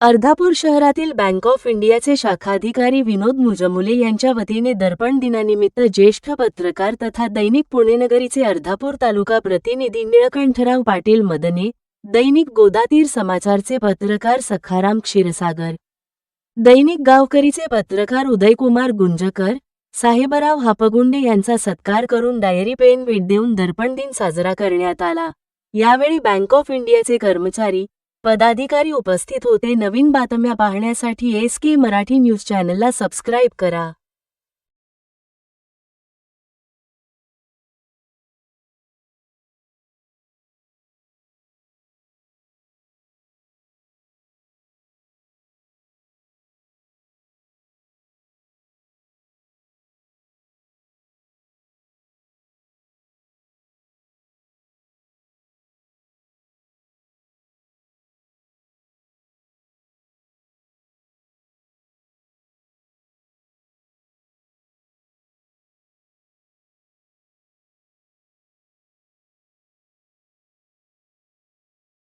अर्धापूर शहरातील bank of इंडियाचे शाखाधिकारी विनोद मुजमुले यांच्या वतीने दर्पण दिनानिमित्त ज्येष्ठ पत्रकार तथा दैनिक पुणेनगरीचे अर्धापूर तालुका प्रतिनिधी निळकंठराव पाटील मदने दैनिक गोदातीर समाचारचे पत्रकार सखाराम क्षीरसागर दैनिक गावकरीचे पत्रकार उदयकुमार गुंजकर साहेबराव हापगुंडे यांचा सत्कार करून डायरी पेन भेट देऊन दर्पण दिन साजरा करण्यात आला. यावेळी बँक ऑफ इंडियाचे कर्मचारी पदाधिकारी उपस्थित होते. नवीन बातम्या पाहण्यासाठी एस के मराठी न्यूज चॅनलला सबस्क्राईब करा.